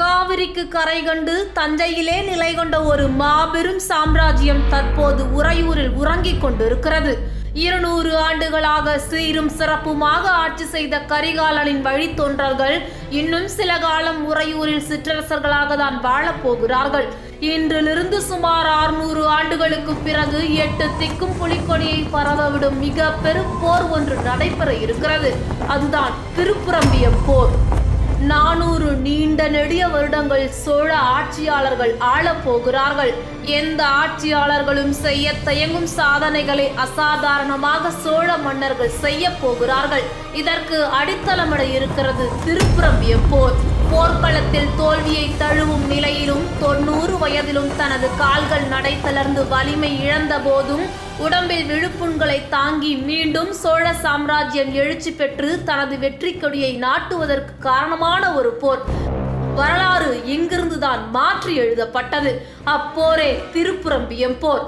காவிரிக்கு கரை கண்டு தஞ்சையிலே நிலை கொண்ட ஒரு மாபெரும் சாம்ராஜ்யம் தற்போது உறையூரில் உறங்கிக் கொண்டிருக்கிறது. இருநூறு ஆண்டுகளாக சீரும் சிறப்புமாக ஆட்சி செய்த கரிகாலனின் வழித்தோன்றல்கள் இன்னும் சில காலம் உறையூரில் சிற்றரசர்களாக தான் வாழப்போகிறார்கள் இன்றிலிருந்து சுமார் 600 ஆண்டுகளுக்கு பிறகு எட்டு திக்கும் புலிக்கொடியை பரவவிடும் மிக பெரும் போர் ஒன்று நடைபெற இருக்கிறது. அதுதான் திருப்புரம்பியம் போர். நானூறு நீண்ட நெடிய வருடங்கள் சோழ ஆட்சியாளர்கள் ஆளப் போகிறார்கள். எந்த ஆட்சியாளர்களும் செய்ய தயங்கும் சாதனைகளை அசாதாரணமாக சோழ மன்னர்கள் செய்ய போகிறார்கள். இதற்கு அடித்தளமிட இருக்கிறது திருப்புரம்பியம் எப்போர். போர்க்களத்தில் தோல்வியை தழுவும் நிலையிலும் தொண்ணூறு வயதிலும் தனது கால்கள் நடை தளர்ந்து வலிமை இழந்த போதும் உடம்பில் விழுப்புண்களை தாங்கி மீண்டும் சோழ சாம்ராஜ்யம் எழுச்சி பெற்று தனது வெற்றி கொடியை நாட்டுவதற்கு காரணமான ஒரு போர். வரலாறு இங்கிருந்துதான் மாற்றி எழுதப்பட்டது. அப்போரே திருப்புரம்பியம் போர்.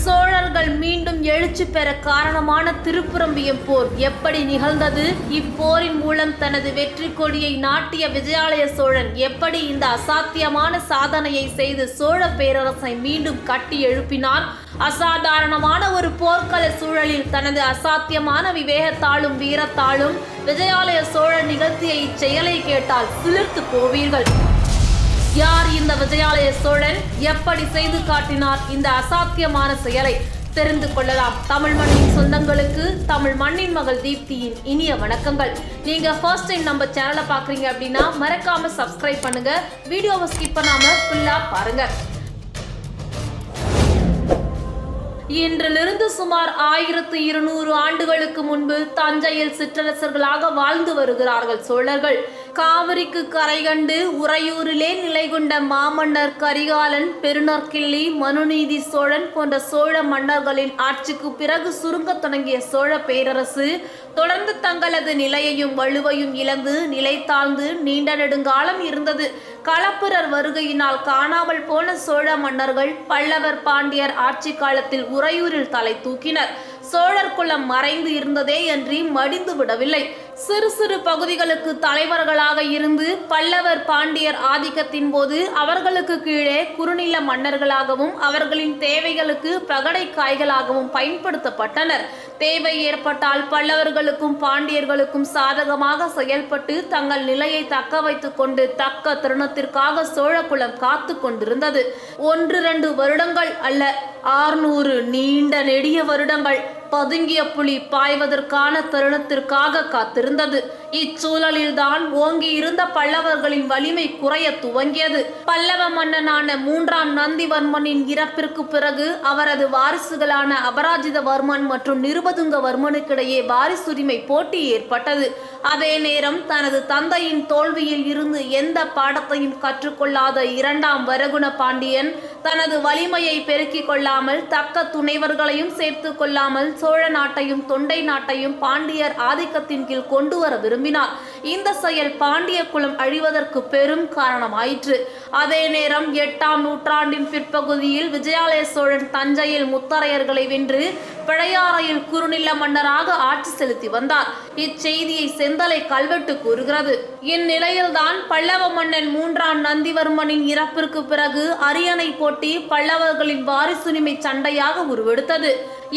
சோழர்கள் மீண்டும் எழுச்சி பெற காரணமான திருப்புரம்பியம் போர் எப்படி நிகழ்ந்தது? இப்போரின் மூலம் தனது வெற்றி கொடியை நாட்டிய விஜயாலய சோழன் எப்படி இந்த அசாத்தியமான சாதனையை செய்து சோழ பேரரசை மீண்டும் கட்டி எழுப்பினார்? அசாதாரணமான ஒரு போர்க்கள சூழலில் தனது அசாத்தியமான விவேகத்தாலும் வீரத்தாலும் விஜயாலய சோழன் நிகழ்த்திய இச்செயலை கேட்டால் சிலிர்த்து போவீர்கள். யார் இந்த விஜயாலய சோழன்? எப்படி செய்து காட்டினார் இந்த அசாத்தியமான செயலை? தெரிந்து கொள்ளலாம். தமிழ் மண்ணின் சொந்தங்களுக்கு தமிழ் மண்ணின் மகள் தீப்தியின் இனிய வணக்கங்கள். நீங்க ஃபர்ஸ்ட் டைம் நம்ம சேனலை பாக்குறீங்க அப்படின்னா மறக்காம சப்ஸ்கிரைப் பண்ணுங்க. வீடியோவை ஸ்கிப் பண்ணாம ஃபுல்லா பாருங்க. இன்றிலிருந்து சுமார் ஆயிரத்து இருநூறு ஆண்டுகளுக்கு முன்பு தஞ்சையில் சிற்றரசர்களாக வாழ்ந்து வருகிறார்கள் சோழர்கள். காவிரிக்கு கரை கண்டு உறையூரிலே நிலை கொண்ட மாமன்னர் கரிகாலன் பெருநற்கிள்ளி மனுநீதி சோழன் போன்ற சோழ மன்னர்களின் ஆட்சிக்கு பிறகு சுருங்கத் தொடங்கிய சோழ பேரரசு தொடர்ந்து தங்களது நிலையையும் வலுவையும் இழந்து நிலை தாழ்ந்து நீண்ட நெடுங்காலம் இருந்தது. களப்பிரர் வருகையினால் காணாமல் போன சோழ மன்னர்கள் பல்லவர் பாண்டியர் ஆட்சி காலத்தில் உறையூரில் தலை தூக்கினர். சோழர் குலம் மறைந்து இருந்ததே என்று மடிந்து விடவில்லை. சிறு சிறு பகுதிகளுக்கு தலைவர்களாக இருந்து பல்லவர் பாண்டியர் ஆதிக்கத்தின் போது அவர்களுக்கு கீழே குறுநில மன்னர்களாகவும் அவர்களின் தேவைகளுக்கு பகடை காய்களாகவும் பயன்படுத்தப்பட்டனர். தேவை ஏற்பட்டால் பல்லவர்களுக்கும் பாண்டியர்களுக்கும் சாதகமாக செயல்பட்டு தங்கள் நிலையை தக்க வைத்துக் கொண்டு தக்க தருணத்திற்காக சோழகுலம் காத்து கொண்டிருந்தது. ஒன்று ரெண்டு வருடங்கள் அல்ல ஆறுநூறு நீண்ட நெடிய வருடங்கள் பதுங்கிய புலி பாய்வதற்கான தருணத்திற்காக காத்திருந்தது. இச்சூழலில்தான் ஓங்கி இருந்த பல்லவர்களின் வலிமை குறைய துவங்கியது. பல்லவ மன்னனான மூன்றாம் நந்திவர்மனின் இறப்பிற்கு பிறகு அவரது வாரிசுகளான அபராஜிதவர்மன் மற்றும் நிருபதுங்கவர்மனுக்கிடையே வாரிசுரிமை போட்டி ஏற்பட்டது. அதே நேரம் தனது தந்தையின் தோல்வியில் இருந்து எந்த பாடத்தையும் கற்றுக்கொள்ளாத இரண்டாம் வரகுண பாண்டியன் தனது வலிமையை பெருக்கிக் கொள்ளாமல் தக்க துணைவர்களையும் சேர்த்து கொள்ளாமல் சோழ நாட்டையும் தொண்டை நாட்டையும் பாண்டியர் ஆதிக்கத்தின் கீழ் கொண்டு வர விரும்பினார். இந்த செயல் பாண்டிய குலம் அழிவதற்கு பெரும் காரணமாயிற்று. அதே நேரம் எட்டாம் நூற்றாண்டின் பிற்பகுதியில் விஜயாலய சோழன் தஞ்சையில் முத்தரையர்களை வென்று பிழையாறையில் குறுநில மன்னராக ஆட்சி செலுத்தி வந்தார். இச்செய்தியை செந்தலை கல்வெட்டு கூறுகிறது. இந்நிலையில்தான் பல்லவ மன்னன் மூன்றாம் நந்திவர்மனின் இறப்பிற்கு பிறகு அரியணை போட்டி பல்லவர்களின் வாரிசுரிமை சண்டையாக உருவெடுத்தது.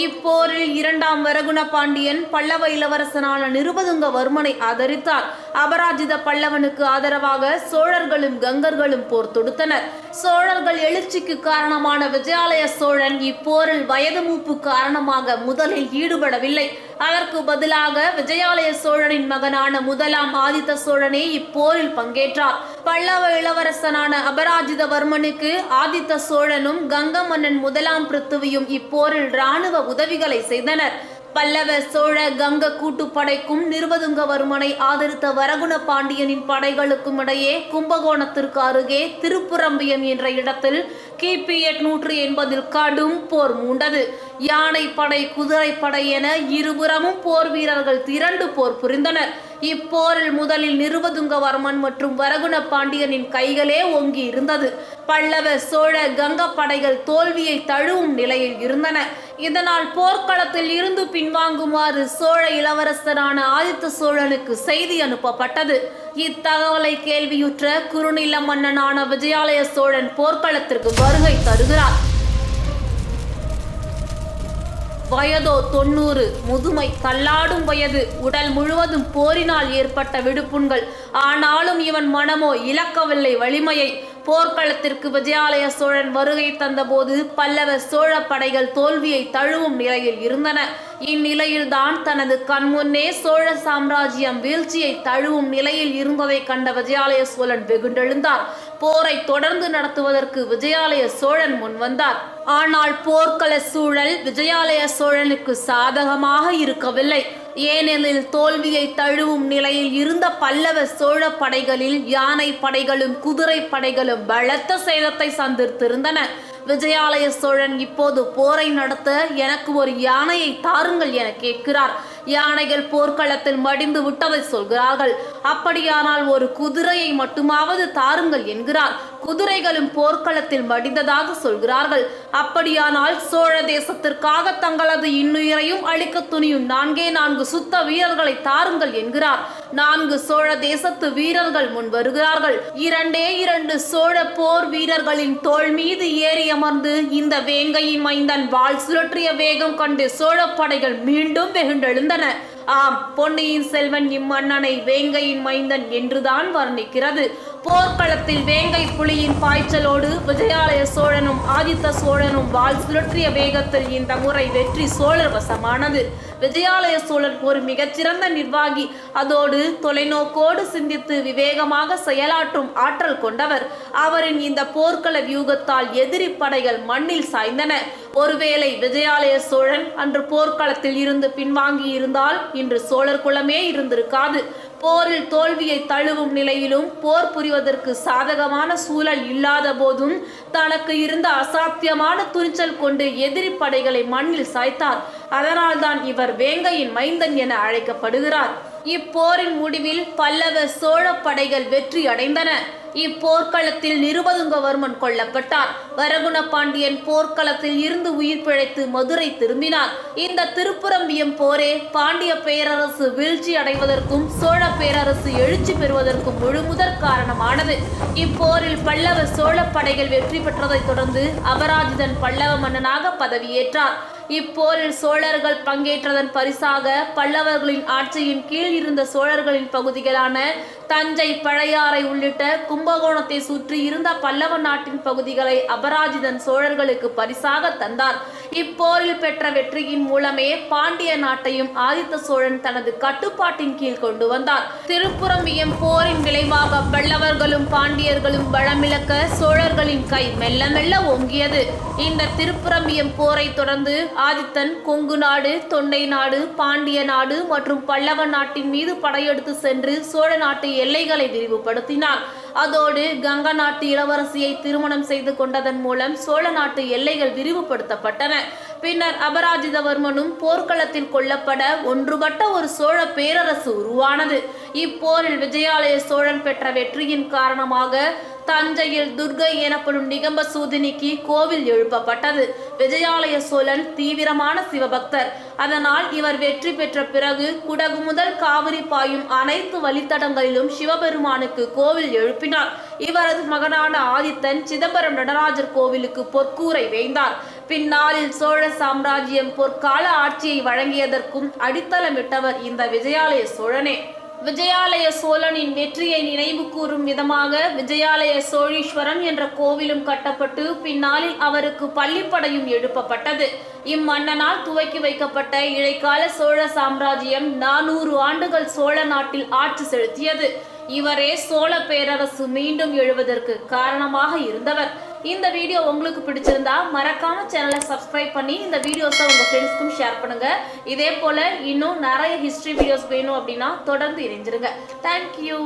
இப்போரில் இரண்டாம் வரகுண பாண்டியன் பல்லவ இளவரசனான நிருபதுங்க வர்மனை ஆதரித்தார். அபராஜித பல்லவனுக்கு ஆதரவாக சோழர்களும் கங்கர்களும் போர் தொடுத்தனர். சோழர்கள் எழுச்சிக்கு காரணமான விஜயாலய சோழன் இப்போரில் வயது மூப்பு காரணமாக முதலில் ஈடுபடவில்லை. அதற்கு பதிலாக விஜயாலய சோழனின் மகனான முதலாம் ஆதித்த சோழனே இப்போரில் பங்கேற்றார். பல்லவ இளவரசனான அபராஜிதவர்மனுக்கு ஆதித்த சோழனும் கங்க மன்னன் முதலாம் பிருத்துவியும் இப்போரில் இராணுவ உதவிகளை செய்தனர். பல்லவ சோழ கங்க கூட்டுப்படைக்கும் நிருபதுங்கவர்மனை ஆதரித்த வரகுண பாண்டியனின் படைகளுக்கும் இடையே கும்பகோணத்திற்கு அருகே திருப்புரம்பியம் என்ற இடத்தில் கிபி எட்நூற்று எண்பதில் கடும் போர் மூண்டது. யானை படை குதிரை படை என இருபுறமும் போர் வீரர்கள் திரண்டு போர் புரிந்தனர். இப்போரில் முதலில் நிருபதுங்கவர்மன் மற்றும் வரகுண பாண்டியனின் கைகளே ஓங்கி இருந்தது. பல்லவ சோழ கங்க படைகள் தோல்வியை தழுவும் நிலையில் இருந்தன. இதனால் போர்க்களத்தில் இருந்து பின்வாங்குமாறு சோழ இளவரசரான ஆதித்த சோழனுக்கு செய்தி அனுப்பப்பட்டது. இத்தகவலை கேள்வியுற்ற குறுநில மன்னனான விஜயாலய சோழன் போர்க்களத்திற்கு வருகை தருகிறார். வயதோ தொண்ணூறு. முதுமை தள்ளாடும் வயது. உடல் முழுவதும் போரினால் ஏற்பட்ட விடுப்புண்கள். ஆனாலும் இவன் மனமோ இழக்கவில்லை வலிமையை போர்க்களத்திற்கு விஜயாலய சோழன் வருகை தந்தபோது பல்லவ சோழ படைகள் தோல்வியை தழுவும் நிலையில் இருந்தன. இந்நிலையில்தான் தனது கண்முன்னே சோழ சாம்ராஜ்யம் வீழ்ச்சியை தழுவும் நிலையில் இருந்ததை கண்ட விஜயாலய சோழன் வெகுண்டெழுந்தார். போரை தொடர்ந்து நடத்துவதற்கு விஜயாலய சோழன் முன்வந்தார். ஆனால் போர்க்கள சூழல் விஜயாலய சோழனுக்கு சாதகமாக இருக்கவில்லை. ஏனெனில் தோல்வியை தழுவும் நிலையில் இருந்த பல்லவ சோழ படைகளில் யானை படைகளும் குதிரை படைகளும் பலத்த சேதத்தை சந்தித்திருந்தன. விஜயாலய சோழன் இப்போது போரை நடத்த எனக்கு ஒரு யானையை தாருங்கள் என கேட்கிறார். யானைகள் போர்க்களத்தில் மடிந்து விட்டதை சொல்கிறார்கள். அப்படியானால் ஒரு குதிரையை மட்டுமாவது தாருங்கள் என்கிறார். குதிரைகளும் போர்க்களத்தில் மடிந்ததாக சொல்கிறார்கள். அப்படியானால் சோழ தேசத்திற்காக தங்களது இன்னுயிரையும் அளிக்க துணியும் நான்கே நான்கு சுத்த வீரர்களை தாருங்கள் என்கிறார். நான்கு சோழ தேசத்து வீரர்கள் முன் வருகிறார்கள். இரண்டே இரண்டு சோழ போர் வீரர்களின் தோள் மீது ஏறி அமர்ந்து இந்த வேங்கையின் மைந்தன் வாள் சுழற்றிய வேகம் கண்டு சோழ படைகள் மீண்டும் வெகுண்டெழுந்த வெகுண்டெழுந்தன ஆம் பொன்னியின் செல்வன் இம்மன்னனை வேங்கையின் மைந்தன் என்றுதான் வர்ணிக்கிறது. போர்க்களத்தில் வேங்கை புலியின் பாய்ச்சலோடு விஜயாலய சோழனும் ஆதித்த சோழனும் வாழ் சுழற்றிய வேகத்தில் இந்த முறை வெற்றி சோழர் வசமானது விஜயாலய சோழன் ஒரு மிகச்சிறந்த நிர்வாகி. அதோடு தொலைநோக்கோடு சிந்தித்து விவேகமாக செயலாற்றும் ஆற்றல் கொண்டவர். அவரின் இந்த போர்க்கள வியூகத்தால் எதிரி படைகள் மண்ணில் சாய்ந்தன. ஒருவேளை விஜயாலய சோழன் அன்று போர்க்களத்தில் இருந்து பின்வாங்கி இருந்தால் இன்று சோழர் குலமே இருந்திருக்காது. போரில் தோல்வியை தழுவும் நிலையிலும் போர் புரிவதற்கு சாதகமான சூழல் இல்லாத போதும் தனக்கு இருந்த அசாத்தியமான துணிச்சல் கொண்டு எதிரி படைகளை மண்ணில் சாய்த்தார். அதனால்தான் இவர் வேங்கையின் மைந்தன் என அழைக்கப்படுகிறார். இப்போரின் முடிவில் பல்லவ சோழ படைகள் வெற்றி அடைந்தன இப்போர்க்களத்தில் நிருபதுங்கவர்மன் கொல்லப்பட்டார். வரகுண பாண்டியன் போர்க்களத்தில் இருந்து உயிர் பிழைத்து மதுரை திரும்பினார். இந்த திருப்புரம்பியம் போரே பாண்டிய பேரரசு வீழ்ச்சி அடைவதற்கும் சோழ பேரரசு எழுச்சி பெறுவதற்கும் முழுமுதற் காரணமானது. இப்போரில் பல்லவ சோழ படைகள் வெற்றி பெற்றதைத் தொடர்ந்து அபராஜிதன் பல்லவ மன்னனாக பதவியேற்றார். இப்போரில் சோழர்கள் பங்கேற்றதன் பரிசாக பல்லவர்களின் ஆட்சியின் கீழ் இருந்த சோழர்களின் பகுதிகளான தஞ்சை பழையாறை உள்ளிட்ட கும்பகோணத்தை சுற்றி இருந்த பல்லவ நாட்டின் பகுதிகளை அபராஜிதன் சோழர்களுக்கு பரிசாக தந்தார். இப்போரில் பெற்ற வெற்றியின் மூலமே பாண்டிய நாட்டையும் ஆதித்த சோழன் தனது கட்டுப்பாட்டின் கீழ் கொண்டு வந்தார். திருப்புறம்பியம் போரின் விளைவாக பல்லவர்களும் பாண்டியர்களும் வளமிழக்க சோழர்களின் கை மெல்ல மெல்ல ஓங்கியது. இந்த திருப்புறம்பியம் போரை தொடர்ந்து ஆதித்தன் கொங்கு நாடு தொண்டை நாடு பாண்டிய நாடு மற்றும் பல்லவ நாட்டின் மீது படையெடுத்து சென்று சோழ நாட்டு எல்லைகளை விரிவுபடுத்தினார். அதோடு கங்கா நாட்டு இளவரசியை திருமணம் செய்து கொண்டதன் மூலம் சோழ நாட்டு எல்லைகள் விரிவுபடுத்தப்பட்டன. பின்னர் அபராஜிதவர்மனும் போர்க்களத்தில் கொல்லப்பட ஒன்றுபட்ட ஒரு சோழ பேரரசு உருவானது. இப்போரில் விஜயாலய சோழன் பெற்ற வெற்றியின் காரணமாக தஞ்சையில் துர்கை எனப்படும் நிகம்ப சூதினிக்கு கோவில் எழுப்பப்பட்டது. விஜயாலய சோழன் தீவிரமான சிவபக்தர். அதனால் இவர் வெற்றி பெற்ற பிறகு குடகு முதல் காவிரி பாயும் அனைத்து வழித்தடங்களிலும் சிவபெருமானுக்கு கோவில் எழுப்பினார். இவரது மகனான ஆதித்தன் சிதம்பரம் நடராஜர் கோவிலுக்கு பொற்கூரை வேந்தார் பின்னாளில் சோழ சாம்ராஜ்யம் பொற்கால ஆட்சியை வழங்கியதற்கும் அடித்தளமிட்டவர் இந்த விஜயாலய சோழனே. விஜயாலய சோழனின் வெற்றியை நினைவு கூறும் விதமாக விஜயாலய சோழீஸ்வரன் என்ற கோவிலும் கட்டப்பட்டு பின்னாளில் அவருக்கு பள்ளிப்படையும் எழுப்பப்பட்டது. இம்மன்னனால் துவக்கி வைக்கப்பட்ட இடைக்கால சோழ சாம்ராஜ்யம் நானூறு ஆண்டுகள் சோழ நாட்டில் ஆட்சி செலுத்தியது. இவரே சோழ பேரரசு மீண்டும் எழுவதற்கு காரணமாக இருந்தவர். இந்த வீடியோ உங்களுக்கு பிடிச்சிருந்தா மறக்காம சேனலை சப்ஸ்கிரைப் பண்ணி இந்த வீடியோஸை உங்க ஃப்ரெண்ட்ஸ்க்கும் ஷேர் பண்ணுங்க. இதே போல இன்னும் நிறைய ஹிஸ்டரி வீடியோஸ் வேணும் அப்படின்னா தொடர்ந்து இணைஞ்சிருங்க. தேங்க்யூ